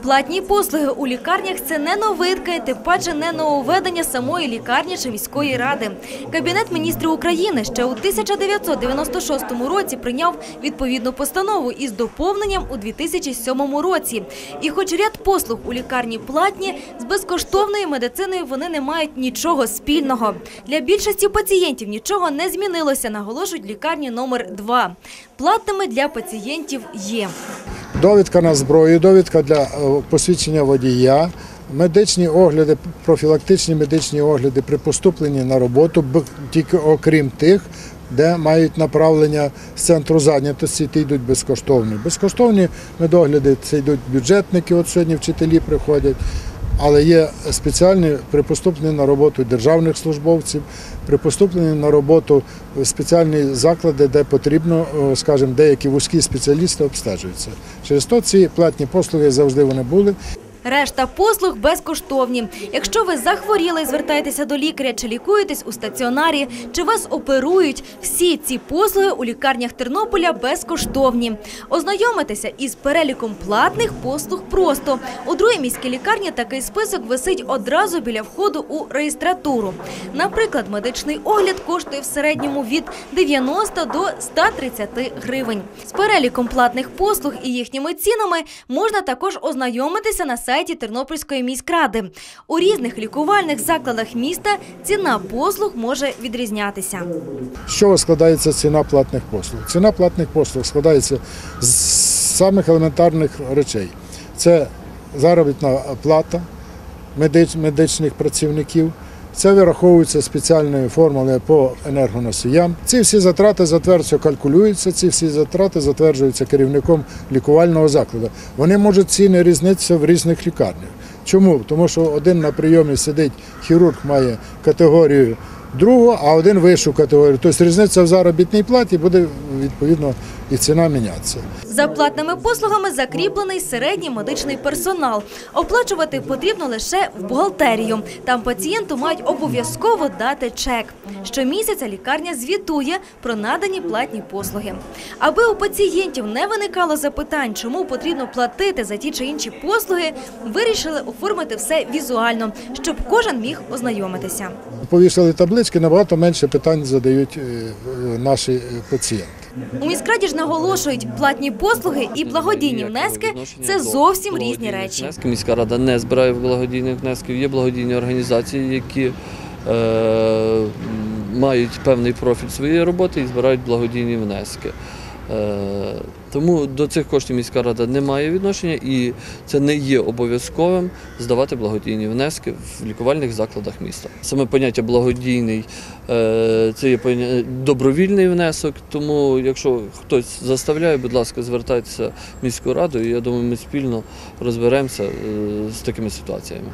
Платні послуги у лікарнях це не новитка, і тим паче не нововведення самої лікарні чи міської ради. Кабінет міністрів України ще у 1996 році прийняв відповідну постанову із доповненням у 2007 році. І хоч ряд послуг у лікарні платні, з безкоштовною медициною вони не мають нічого спільного. Для більшості пацієнтів нічого не змінилося, наголошують лікарні номер 2 Платними для пацієнтів є. Довідка на зброю, довідка для е, посвідчення водія, медичні огляди, профілактичні медичні огляди при поступленні на роботу, тільки окрім тих, де мають направлення з центру зайнятості, ті йдуть безкоштовні. Безкоштовні медогляди це йдуть бюджетники, от сьогодні вчителі приходять. Але є спеціальні при поступленні на роботу державних службовців, при поступленні на роботу спеціальні заклади, де потрібно, скажімо, деякі вузькі спеціалісти обстежуються. Через то ці платні послуги завжди вони були. Решта послуг безкоштовні. Якщо ви захворіли, звертаєтеся до лікаря чи лікуєтесь у стаціонарі, чи вас оперують, всі ці послуги у лікарнях Тернополя безкоштовні. Ознайомитися із переліком платних послуг просто. У другій міській лікарні такий список висить одразу біля входу у реєстратуру. Наприклад, медичний огляд коштує в середньому від 90 до 130 гривень. З переліком платних послуг і їхніми цінами можна також ознайомитися на сайті Тернопільської міськради. У різних лікувальних закладах міста ціна послуг може відрізнятися. Чого складається ціна платних послуг? Ціна платних послуг складається з самих елементарних речей. Це заробітна плата медич- медичних працівників. Це вираховується спеціальною формулою по енергоносіям. Ці всі затрати затверджуються, калькулюються, ці всі затрати затверджуються керівником лікувального закладу. Вони можуть ціни різнитися в різних лікарнях. Чому? Тому що один на прийомі сидить хірург, має категорію другу, а один вищу категорію. Тобто різниця в заробітній платі буде відповідно і ціна мінятися. За платними послугами закріплений середній медичний персонал. Оплачувати потрібно лише в бухгалтерію. Там пацієнту мають обов'язково дати чек. Щомісяця лікарня звітує про надані платні послуги. Аби у пацієнтів не виникало запитань, чому потрібно платити за ті чи інші послуги, вирішили оформити все візуально, щоб кожен міг ознайомитися. Повісили таблички, набагато менше питань задають е, е, наші е, пацієнти. У міськраді ж наголошують, платні послуги і благодійні внески це зовсім різні речі. Міська рада не збирає благодійних внесків. Є благодійні організації, які е, мають певний профіль своєї роботи і збирають благодійні внески. Е, тому до цих коштів міська рада не має відношення і це не є обов'язковим здавати благодійні внески в лікувальних закладах міста. Саме поняття благодійний е, це є добровільний внесок. Тому, якщо хтось заставляє, будь ласка, звертайтеся в міську раду, і я думаю, ми спільно розберемося е, з такими ситуаціями.